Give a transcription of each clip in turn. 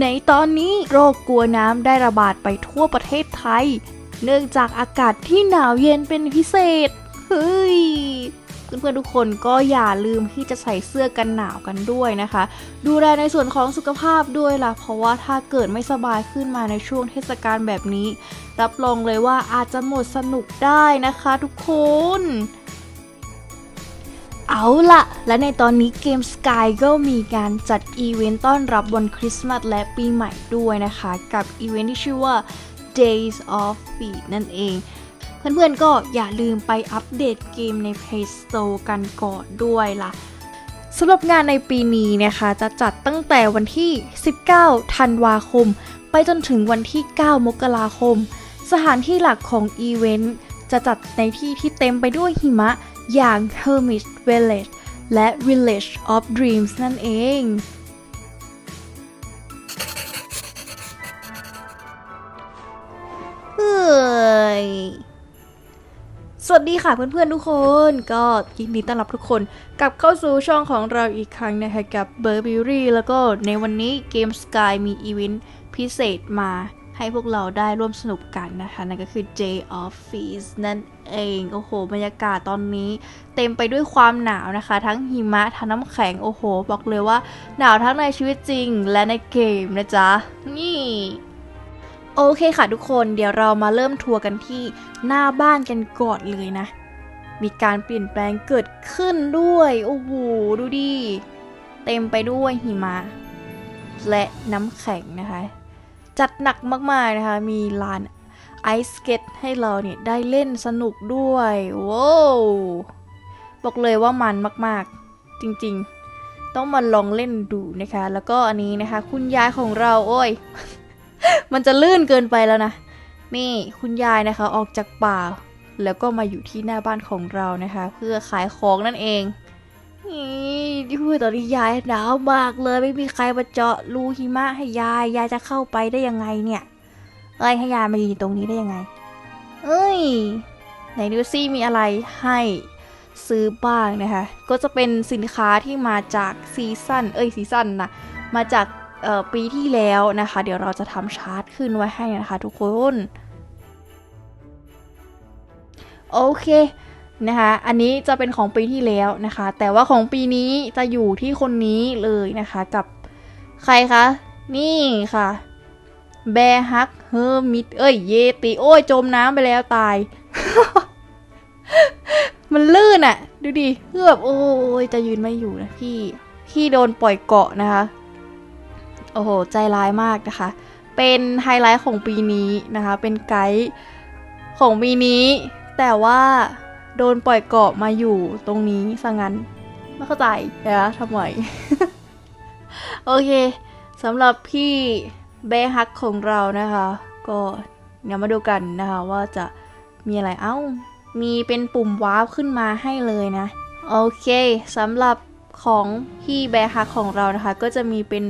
ในตอนนี้โรคกลัวน้ำได้ระบาดไปทั่วประเทศไทย เนื่องจากอากาศที่หนาวเย็นเป็นพิเศษ เฮ้ยเพื่อนๆทุกคนก็อย่าลืมที่จะใส่เสื้อกันหนาวกันด้วยนะคะ ดูแลในส่วนของสุขภาพด้วยล่ะ เพราะว่าถ้าเกิดไม่สบายขึ้นมาในช่วงเทศกาลแบบนี้ รับรองเลยว่าอาจจะหมดสนุกได้นะคะทุกคน เอาละและในตอนนี้เกม Sky ก็มีการจัดอีเวนต์ต้อนรับวันคริสต์มาสและปีใหม่ด้วยนะคะ กับอีเวนต์ที่ชื่อว่า Days of Feed นั่นเอง เพื่อนๆก็อย่าลืมไปอัปเดตเกมใน Play Store กันก่อนด้วยล่ะสำหรับงานในปีนี้นะคะ จะจัดตั้งแต่วันที่ 19 ธันวาคม ไปจนถึงวันที่ 9 มกราคม สถานที่หลักของอีเวนต์จะจัดในที่ที่เต็มไปด้วยหิมะ อย่าง Hermit Village และ Village of Dreams นั่นเองเฮ้ยสวัสดีค่ะเพื่อนๆทุกคน ก็ยินดีต้อนรับทุกคนกลับเข้าสู่ช่องของเราอีกครั้งนะคะกับ b u r b e r r y แล้วก็ในวันนี้เกม Sky มีอีเวนต์พิเศษมาให้พวกเราได้ร่วมสนุกกันนะคะ นั่นก็คือ Day of Feast นั่น เอง โอ้โห บรรยากาศตอนนี้ เต็มไปด้วยความหนาวนะคะ ทั้งหิมะทั้งน้ำแข็ง โอ้โห บอกเลยว่า หนาวทั้งในชีวิตจริงและในเกมนะจ๊ะ นี่โอเคค่ะทุกคนเดี๋ยวเรามาเริ่มทัวร์กันที่หน้าบ้านกันก่อนเลยนะ มีการเปลี่ยนแปลงเกิดขึ้นด้วย โอ้โห ดูดิ เต็มไปด้วยหิมะ และน้ำแข็งนะคะ จัดหนักมากๆนะคะ มีลาน ไอสเก็ตให้เราเนี่ยได้เล่นสนุกด้วยว้าวบอกเลยว่ามันมากๆ จริงๆ ต้องมาลองเล่นดูนะคะ แล้วก็อันนี้นะคะ คุณยายของเราโอ้ย มันจะลื่นเกินไปแล้วนะนี่คุณยายนะคะออกจากป่า แล้วก็มาอยู่ที่หน้าบ้านของเรานะคะ เพื่อขายของนั่นเองนี่ที่พูดตอนนี้ยายหนาวมากเลยไม่มีใครมาเจาะรูหิมะให้ยาย ยายจะเข้าไปได้ยังไงเนี่ย เอ้ยให้ยายมายืนอยู่ตรงนี้ได้ยังไง เอ้ย ไหนดูซี่มีอะไรให้ซื้อบ้างนะคะ ก็จะเป็นสินค้าที่มาจากซีซั่น เอ้ยซีซั่นนะ มาจากเอ่อปีที่แล้วนะคะ เดี๋ยวเราจะทำชาร์ตขึ้นไว้ให้นะคะทุกคน โอเคนะคะ อันนี้จะเป็นของปีที่แล้วนะคะ แต่ว่าของปีนี้จะอยู่ที่คนนี้เลยนะคะกับใครคะ นี่ค่ะ แบฮักเฮอร์มิดเอ้ยเยติโอ้ยจมน้ำไปแล้วตาย มันลื่นอะดูดิคือแบบโอ้ยจะยืนไม่อยู่นะพี่ พี่โดนปล่อยเกาะนะคะ โอ้โห ใจร้ายมากนะคะ เป็นไฮไลท์ของปีนี้นะคะ เป็นไกด์ของปีนี้ แต่ว่าโดนปล่อยเกาะมาอยู่ตรงนี้ซะงั้น ไม่เข้าใจนะทำไม โอเคสำหรับพี่ เบฮักของเรานะคะ ก็เดี๋ยวมาดูกันนะคะ ว่าจะมีอะไรเอ้า มีเป็นปุ่มว้าวขึ้นมาให้เลยนะ โอเคสำหรับของพี่แบฮักของเรานะคะ ก็จะมีเป็น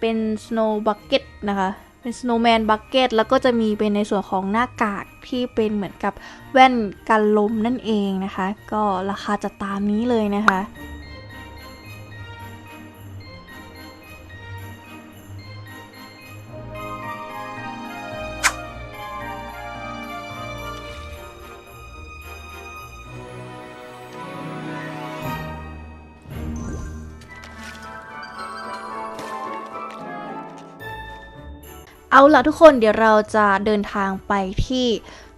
เป็น snow bucket นะคะ เป็น snowman bucket แล้วก็จะมีเป็นในส่วนของหน้ากากที่เป็นเหมือนกับแว่นกันลมนั่นเองนะคะ ก็ราคาจะตามนี้เลยนะคะ เอาล่ะทุกคนเดี๋ยวเราจะเดินทางไปที่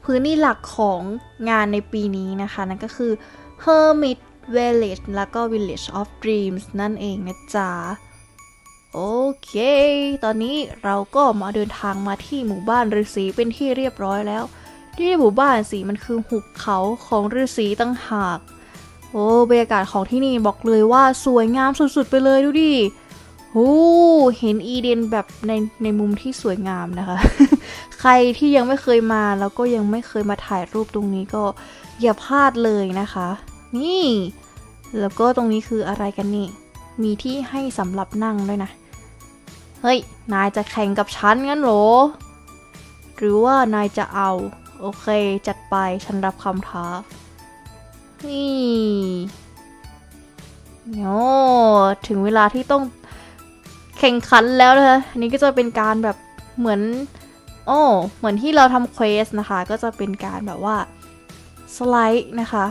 พื้นที่หลักของงานในปีนี้นะคะ นั่นก็คือ Hermit Village แล้วก็ Village of Dreams นั่นเองนะจ๊ะ โอเค ตอนนี้เราก็มาเดินทางมาที่หมู่บ้านฤาษีเป็นที่เรียบร้อยแล้ว ที่หมู่บ้านสิมันคือหุบเขาของฤาษีตั้งหาก โอ้บรรยากาศของที่นี่บอกเลยว่าสวยงามสุดๆไปเลยดูดิ โอ้เห็นอีเดนแบบในในมุมที่สวยงามนะคะ ใครที่ยังไม่เคยมาแล้วก็ยังไม่เคยมาถ่ายรูปตรงนี้ก็อย่าพลาดเลยนะคะ นี่ แล้วก็ตรงนี้คืออะไรกันนี่ มีที่ให้สำหรับนั่งด้วยนะ เฮ้ย นายจะแข่งกับฉันงั้นเหรอ หรือว่านายจะเอา โอเค จัดไปฉันรับคำท้า นี่โอ้ถึงเวลาที่ต้อง แข่งขันแล้วนะคะอันนี้ก็จะเป็นการแบบเหมือน โอ้เหมือนที่เราทำเควสนะคะ ก็จะเป็นการแบบว่าสไลด์นะคะ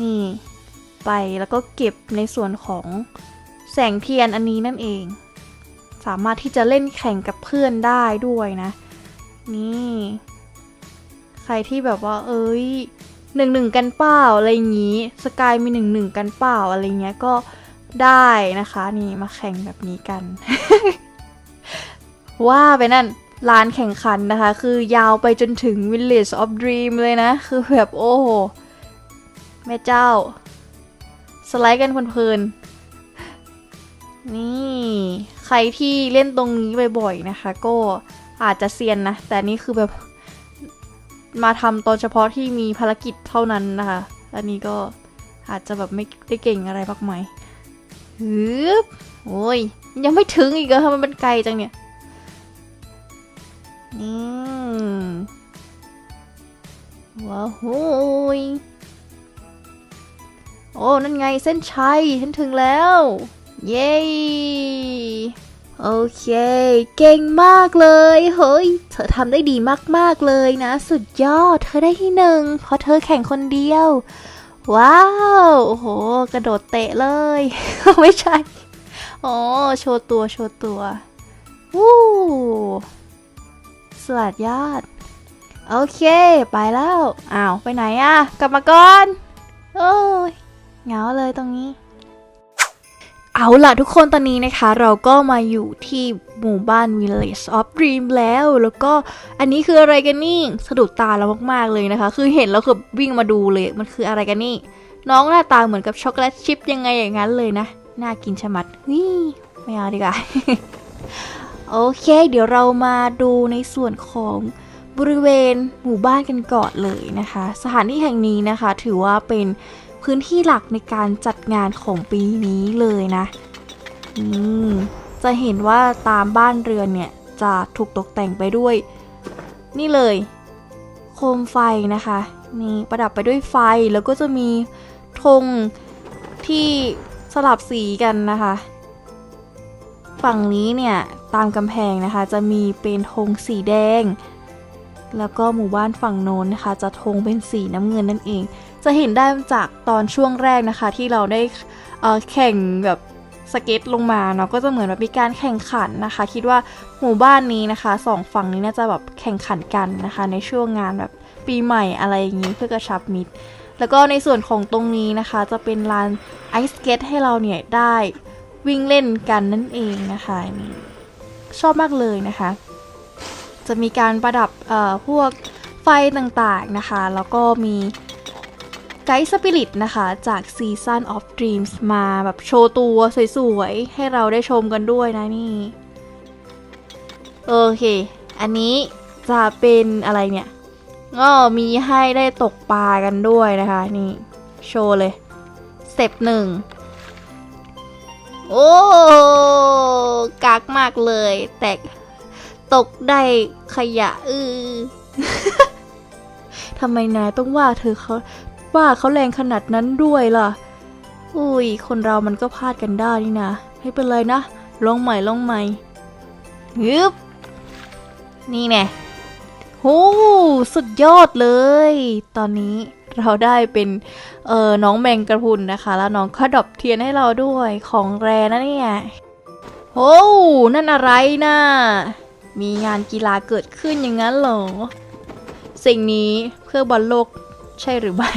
นี่ไปแล้วก็เก็บในส่วนของแสงเทียนอันนี้นั่นเอง สามารถที่จะเล่นแข่งกับเพื่อนได้ด้วยนะ นี่ ใครที่แบบว่า เอ้ยหนึ่งหนึ่งกันเปล่าอะไรอย่างนี้ สกายมีหนึ่งหนึ่งกันเปล่าอะไรเงี้ยก็ ได้นะคะ นี่มาแข่งแบบนี้กัน ว่าไปนั่นลานแข่งขันนะคะ คือยาวไปจนถึง Village of Dream เลยนะ คือแบบโอ้โหแม่เจ้า สไลด์กันเพลินๆนี่ ใครที่เล่นตรงนี้บ่อยๆนะคะ ก็อาจจะเซียนนะ แต่นี่คือแบบมาทำตอนเฉพาะที่มีภารกิจเท่านั้นนะคะ อันนี้ก็อาจจะแบบไม่ได้เก่งอะไรมากมาย ฮึบโอ้ย ยังไม่ถึงอีกเหรอทำไมมันไกลจังเนี่ยนี่ว้าวโหยโอ้ นั่นไงเส้นชัยฉันถึงแล้ว เย้ โอเค เก่งมากเลย เฮ้ย เธอทำได้ดีมากๆเลยนะ สุดยอด เธอได้ที่หนึ่งเพราะเธอแข่งคนเดียว ว้าว โอ้โห กระโดดเตะเลย ไม่ใช่อ๋อโชว์ตัว โชว์ตัว วู้สวัสดยอด โอเค ไปแล้ว อ้าว ไปไหนอะกลับมาก่อน โอ้ยเหงาเลยตรงนี้ เอาล่ะทุกคนตอนนี้นะคะ เราก็มาอยู่ที่หมู่บ้าน Village of Dream แล้ว แล้วก็อันนี้คืออะไรกันนี่สะดุดตาเรามากๆเลยนะคะ คือเห็นแล้วคือวิ่งมาดูเลยมันคืออะไรกันนี่ น้องหน้าตาเหมือนกับช็อกโกแลตชิพยังไงอย่างนั้นเลยนะ น่ากินชะมัดวิไม่เอาดีกว่าโอเค เดี๋ยวเรามาดูในส่วนของบริเวณหมู่บ้านกันก่อนเลยนะคะ สถานที่แห่งนี้นะคะ ถือว่าเป็น พื้นที่หลักในการจัดงานของปีนี้เลยนะอืมจะเห็นว่าตามบ้านเรือนเนี่ยจะถูกตกแต่งไปด้วย นี่เลย โคมไฟนะคะนี่ประดับไปด้วยไฟแล้วก็จะมีธงที่สลับสีกันนะคะ ฝั่งนี้เนี่ยตามกำแพงนะคะ จะมีเป็นธงสีแดง แล้วก็หมู่บ้านฝั่งโน้นนะคะ จะธงเป็นสีน้ำเงินนั่นเอง จะเห็นได้จากตอนช่วงแรกนะคะ ที่เราได้แข่งแบบสเก็ตลงมาเนาะก็จะเหมือนแบบมีการแข่งขันนะคะ คิดว่าหมู่บ้านนี้นะคะสองฝั่งนี้น่าจะแบบแข่งขันกันนะคะ ในช่วงงานแบบปีใหม่อะไรอย่างนี้เพื่อกระชับมิตร แล้วก็ในส่วนของตรงนี้นะคะ จะเป็นลานไอสเก็ตให้เราเนี่ยได้วิ่งเล่นกันนั่นเองนะคะนี่ชอบมากเลยนะคะ จะมีการประดับเอ่อพวกไฟต่างๆนะคะ แล้วก็มี ไกด์สปิริตนะคะจาก Season of Dreams มาแบบโชว์ตัวสวยๆ ให้เราได้ชมกันด้วยนะนี่ โอเค อันนี้จะเป็นอะไรเนี่ยก็มีให้ได้ตกปลากันด้วยนะคะ นี่ โชว์เลยสเต็ปหนึ่งโอ้กากมากเลย แต่ตกได้ขยะ อือทำไมนายต้องว่าเธอเขา ว่าเขาแรงขนาดนั้นด้วยล่ะ อุ้ย คนเรามันก็พลาดกันได้นี่นะ ไม่เป็นไรนะ ลองใหม่ลองใหม่ฮึบนี่แน่โอ้สุดยอดเลย ตอนนี้เราได้เป็นเอ่อน้องแมงกระพุนนะคะ แล้วน้องก็ดอปเทียนให้เราด้วยของแรนะเนี่ยโอ้นั่นอะไรน่ะมีงานกีฬาเกิดขึ้นอย่างนั้นเหรอ สิ่งนี้เพื่อบอลโลก ใช่หรือไม่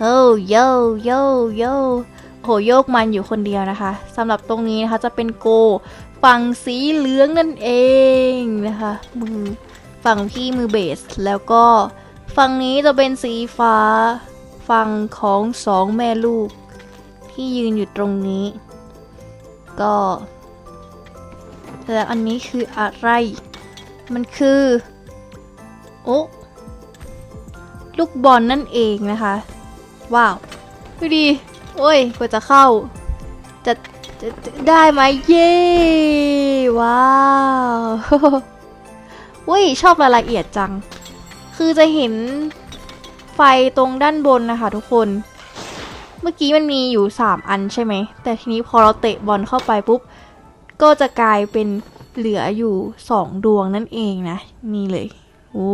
โอ้โยโยโยโหโยกมันอยู่คนเดียวนะคะสำหรับตรงนี้นะคะจะเป็นโกฝั่งสีเหลืองนั่นเองนะคะมือฝั่งพี่มือเบส แล้วก็ฝั่งนี้จะเป็นสีฟ้า ฝั่งของสองแม่ลูก ที่ยืนอยู่ตรงนี้ ก็ แล้วอันนี้คืออะไร มันคือ โอ้ ลูกบอลนั่นเองนะคะ ว้าว ดูดี โอ้ยกว่าจะเข้า จะจะจะได้ไหมเย้ ว้าวอุ้ยชอบรายละเอียดจัง คือจะเห็นไฟตรงด้านบนนะคะทุกคน เมื่อกี้มันมีอยู่ 3 อันใช่ไหม แต่ทีนี้พอเราเตะบอลเข้าไปปุ๊บ ก็จะกลายเป็นเหลืออยู่สองดวงนั่นเองนะ นี่เลย โอ้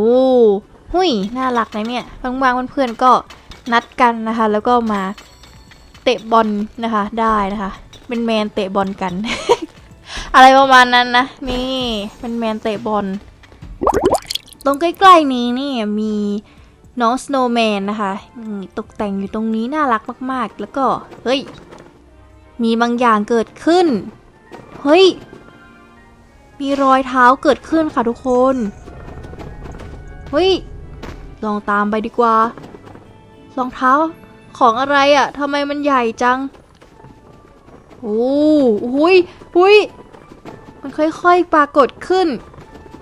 หุยน่ารักนะเนี่ยบางๆเพื่อนๆก็นัดกันนะคะ แล้วก็มาเตะบอลนะคะ ได้นะคะ เป็นแมนเตะบอลกัน อะไรประมาณนั้นนะ นี่เป็นแมนเตะบอล ตรงใกล้ๆนี้นี่มีน้องสโนว์แมนนะคะตกแต่งอยู่ตรงนี้น่ารักมากๆ แล้วก็ เฮ้ย มีบางอย่างเกิดขึ้น เฮ้ย มีรอยเท้าเกิดขึ้นค่ะทุกคน เฮ้ย ลองตามไปดีกว่า รองเท้าของอะไรอะ่ะทำไมมันใหญ่จัง โอ้หุยหุยมันค่อยๆปรากฏขึ้น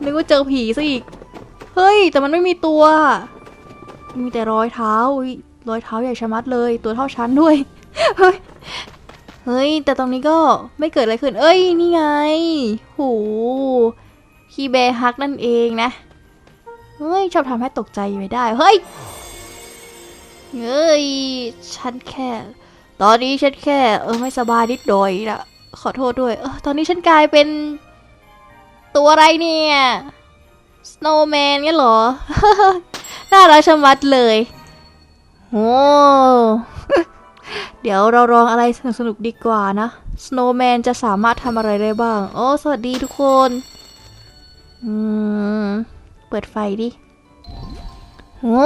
นึกว่าเจอผีซะอีก เฮ้ย แต่มันไม่มีตัว มีแต่รอยเท้าอุยรอยเท้าใหญ่ชะมัดเลย ตัวเท่าชั้นด้วย เฮ้ย เฮ้ย แต่ตรงนี้ก็ไม่เกิดอะไรขึ้น เอ้ย นี่ไงโหคีเบฮักนั่นเองนะ ฮ้ย ชอบทำให้ตกใจไม่ได้ เฮ้ย เฮ้ย ฉันแค่ ตอนนี้ฉันแค่ เออไม่สบายนิดหน่อยนะขอโทษด้วย เออตอนนี้ฉันกลายเป็น ตัวอะไรเนี่ย Snowman งั้นเหรอ น่ารักชะมัดเลยโอ้เดี๋ยวเราลองอะไรสนุกๆดีกว่านะ Snowman จะสามารถทำอะไรได้บ้าง โอ้ สวัสดีทุกคน อืม เปิดไฟดิโอ้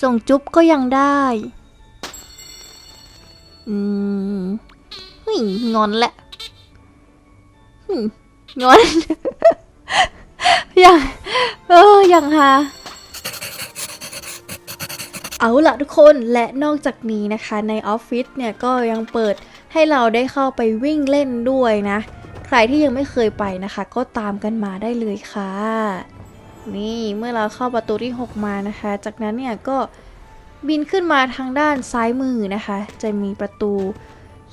ส่งจุ๊บก็ยังได้ อืมเฮ้ยงอนแหละหึงอน อย่าง เออ อย่างฮะเอาละทุกคนและนอกจากนี้นะคะในออฟฟิศเนี่ยก็ยังเปิดให้เราได้เข้าไปวิ่งเล่นด้วยนะ ใครที่ยังไม่เคยไปนะคะ ก็ตามกันมาได้เลยค่ะ นี่เมื่อเราเข้าประตูที่ 6 มานะคะ จากนั้นเนี่ยก็บินขึ้นมาทางด้านซ้ายมือนะคะ จะมีประตู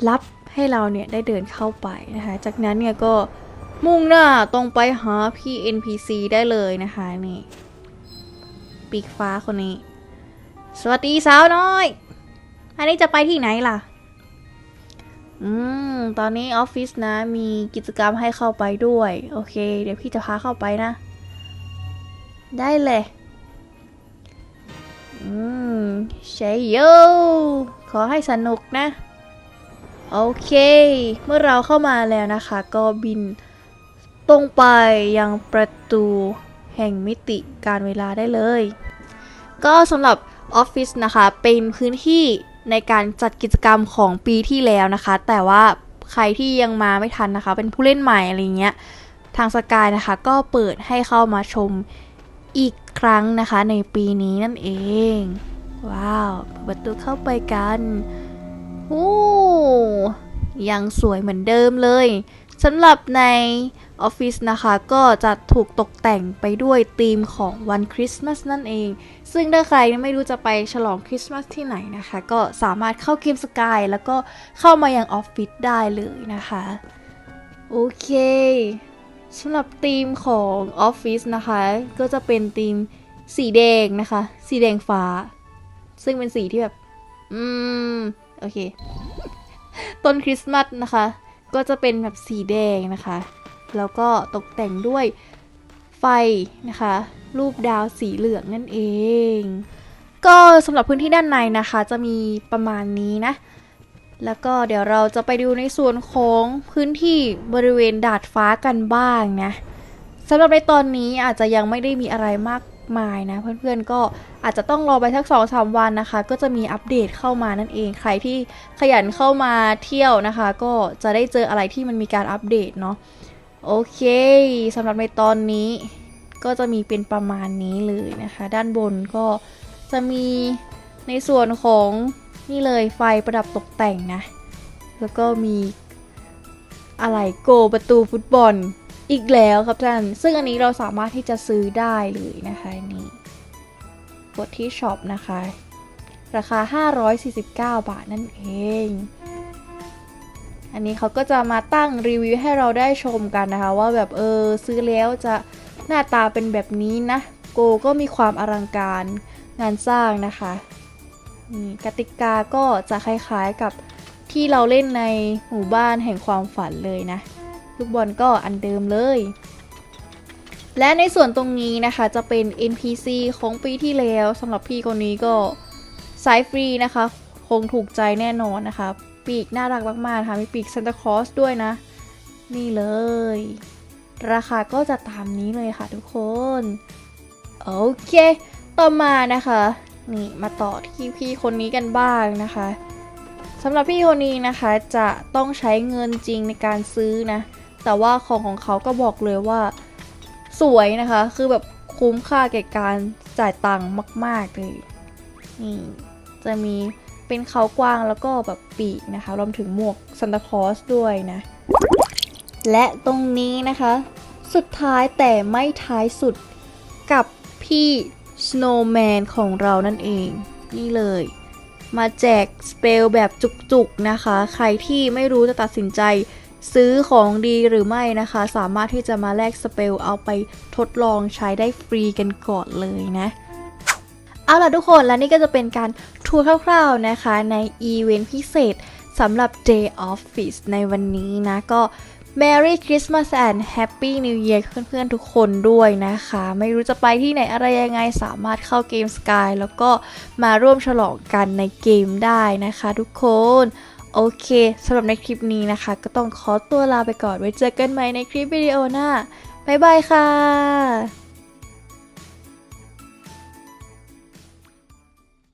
ลับให้เราเนี่ยได้เดินเข้าไปนะคะ จากนั้นเนี่ยก็มุ่งหน้าตรงไปหาพี่ NPC ได้เลยนะคะนี่ปีกฟ้าคนนี้ สวัสดีสาวน้อย อันนี้จะไปที่ไหนล่ะ อืม ตอนนี้ออฟฟิศนะ มีกิจกรรมให้เข้าไปด้วย โอเค เดี๋ยวพี่จะพาเข้าไปนะ ได้เลย อืมใช่โย ขอให้สนุกนะ โอเค เมื่อเราเข้ามาแล้วนะคะ ก็บินตรงไปยังประตูแห่งมิติการเวลาได้เลย ก็สำหรับออฟฟิศนะคะ เป็นพื้นที่ ในการจัดกิจกรรมของปีที่แล้วนะคะ แต่ว่าใครที่ยังมาไม่ทันนะคะ เป็นผู้เล่นใหม่อะไรเงี้ยทางสกายนะคะ ก็เปิดให้เข้ามาชมอีกครั้งนะคะ ในปีนี้นั่นเอง ว้าวเปิดประตูเข้าไปกันโอ้ยังสวยเหมือนเดิมเลยสำหรับในออฟฟิศนะคะ ก็จะถูกตกแต่งไปด้วยธีมของวันคริสต์มาสนั่นเอง ซึ่งถ้าใครไม่รู้จะไปฉลองคริสต์มาสที่ไหนนะคะ ก็สามารถเข้าเกมสกายแล้วก็เข้ามายังออฟฟิศได้เลยนะคะ โอเคสำหรับธีมของออฟฟิศนะคะ ก็จะเป็นธีมสีแดงนะคะ สีแดงฟ้า ซึ่งเป็นสีที่แบบ อืม โอเค ต้นคริสต์มาสนะคะ ก็จะเป็นแบบสีแดงนะคะ แล้วก็ตกแต่งด้วยไฟนะคะ รูปดาวสีเหลืองนั่นเอง ก็สำหรับพื้นที่ด้านในนะคะ จะมีประมาณนี้นะ แล้วก็เดี๋ยวเราจะไปดูในส่วนของพื้นที่บริเวณดาดฟ้ากันบ้างนะสำหรับในตอนนี้อาจจะยังไม่ได้มีอะไรมากมายนะ เพื่อนๆก็อาจจะต้องรอไปสักสองสามวันนะคะ ก็จะมีอัปเดตเข้ามานั่นเอง ใครที่ขยันเข้ามาเที่ยวนะคะ ก็จะได้เจออะไรที่มันมีการอัปเดตเนาะโอเคสำหรับในตอนนี้ ก็จะมีเป็นประมาณนี้เลยนะคะ ด้านบนก็จะมีในส่วนของนี่เลยไฟประดับตกแต่งนะ แล้วก็มีอะไรโกประตูฟุตบอลอีกแล้วครับท่าน ซึ่งอันนี้เราสามารถที่จะซื้อได้เลยนะคะนี่กดที่ช็อปนะคะ ราคา 549 บาทนั่นเอง อันนี้เขาก็จะมาตั้งรีวิวให้เราได้ชมกันนะคะ ว่าแบบเออซื้อแล้วจะ หน้าตาเป็นแบบนี้นะ โกก็มีความอลังการงานสร้างนะคะนี่กติกาก็จะคล้ายๆกับที่เราเล่นในหมู่บ้านแห่งความฝันเลยนะลูกบอลก็อันเดิมเลย และในส่วนตรงนี้นะคะจะเป็น NPC ของปีที่แล้วสำหรับพี่คนนี้ก็สายฟรีนะคะ คงถูกใจแน่นอนนะคะ ปีกน่ารักมากๆค่ะมีปีกซันตาคลอสด้วยนะ นี่เลย ราคาก็จะตามนี้เลยค่ะทุกคน โอเค ต่อมานะคะ นี่มาต่อที่พี่คนนี้กันบ้างนะคะสำหรับพี่คนนี้นะคะจะต้องใช้เงินจริงในการซื้อนะ แต่ว่าของของเขาก็บอกเลยว่า สวยนะคะ คือแบบคุ้มค่าแก่การจ่ายตังค์มาก ๆ เลย นี่จะมีเป็นเขากว้างแล้วก็แบบปีกนะคะ รวมถึงหมวกซันตาคลอสด้วยนะ และตรงนี้นะคะ สุดท้ายแต่ไม่ท้ายสุดกับพี่ Snowman ของเรานั่นเอง นี่เลย มาแจกสเปลแบบจุกๆนะคะ ใครที่ไม่รู้จะตัดสินใจซื้อของดีหรือไม่นะคะ สามารถที่จะมาแลกสเปลเอาไปทดลองใช้ได้ฟรีกันก่อนเลยนะเอาล่ะทุกคนและนี่ก็จะเป็นการทัวร์คร่าวๆนะคะ ในอีเวนต์พิเศษสำหรับ Day of Feast ในวันนี้นะ ก็ Merry Christmas and Happy New Year เพื่อนๆทุกคนด้วยนะคะ ไม่รู้จะไปที่ไหนอะไรยังไงสามารถเข้าเกม Sky แล้วก็มาร่วมฉลองกันในเกมได้นะคะทุกคนโอเคสำหรับในคลิปนี้นะคะ ก็ต้องขอตัวลาไปก่อนไว้เจอกันใหม่ในคลิปวิดีโอหน้า บ๊ายบายค่ะ